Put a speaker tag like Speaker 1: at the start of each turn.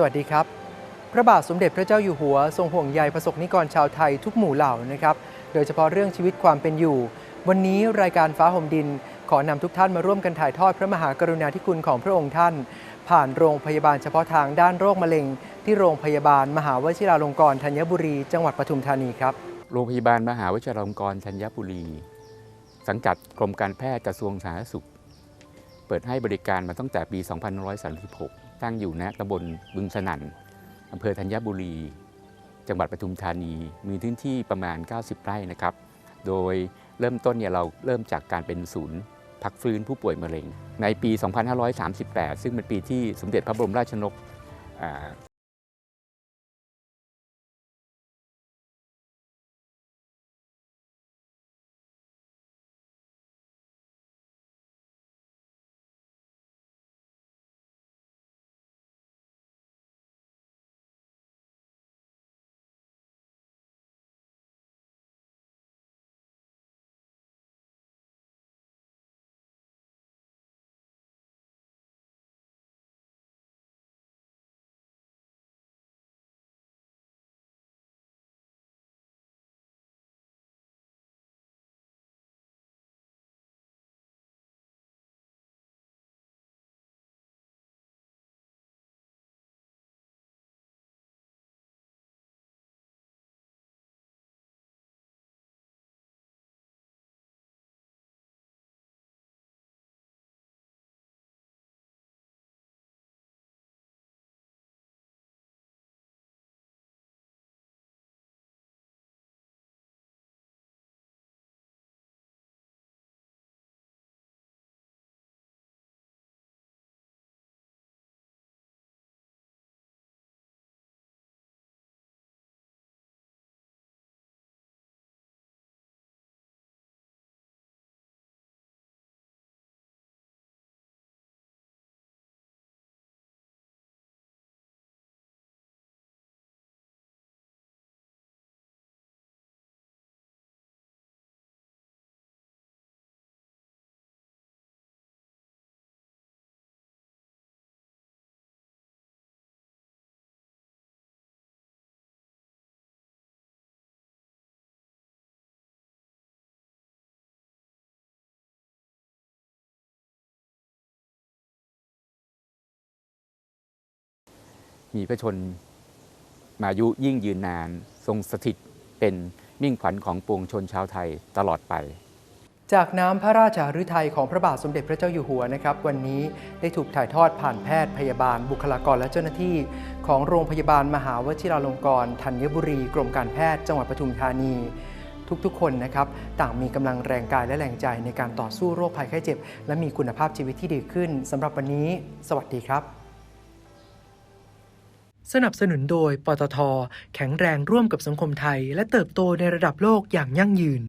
Speaker 1: สวัสดีครับ พระบาทสมเด็จพระเจ้าอยู่หัว ทรงห่วงใยประสบนิกรชาวไทยทุกหมู่เหล่านะครับ โดยเฉพาะเรื่องชีวิตความเป็นอยู่ วันนี้รายการฟ้าห่มดิน ขอนำทุกท่านมาร่วมกันถ่ายทอดพระมหากรุณาธิคุณของพระองค์ท่าน ผ่านโรงพยาบาลเฉพาะทางด้านโรคมะเร็ง ที่โรงพยาบาลมหาวชิราลงกรณ์ธัญบุรี จังหวัดปทุมธานีครับ
Speaker 2: โรงพยาบาลมหาวชิราลงกรณ์ธัญบุรี สังกัดกรมการแพทย์กระทรวงสาธารณสุข เปิดให้บริการมาตั้งแต่ปี 2536 ตั้งอยู่ณตำบลบึงสนั่นอำเภอธัญบุรี จังหวัดปทุมธานี มีพื้นที่ประมาณ 90 ไร่นะครับ โดยเริ่มต้นเนี่ยเราเริ่มจากการเป็นศูนย์พักฟื้นผู้ป่วยมะเร็ง ในปี 2538 ซึ่งเป็นปีที่สมเด็จพระบรมราชชนก มีพระชนมายุยิ่งยืนนาน ทรงสถิตเป็นมิ่งขวัญของปวงชนชาวไทยตลอดไป
Speaker 1: จากน้ำพระราชาฤทัยของพระบาทสมเด็จพระเจ้าอยู่หัวนะครับ วันนี้ได้ถูกถ่ายทอดผ่านแพทย์พยาบาลบุคลากรและเจ้าหน้าที่ ของโรงพยาบาลมหาวชิราลงกรณ์ธัญบุรีกรมการแพทย์จังหวัดปทุมธานีทุกๆ คนนะครับต่างมีกำลังแรงกายและแรงใจในการต่อสู้โรคภัยไข้เจ็บ และมีคุณภาพชีวิตที่ดีขึ้นสำหรับวันนี้ สวัสดีครับ สนับสนุนโดย ปตท แข็งแรงร่วมกับสังคมไทย และเติบโตในระดับโลกอย่างยั่งยืน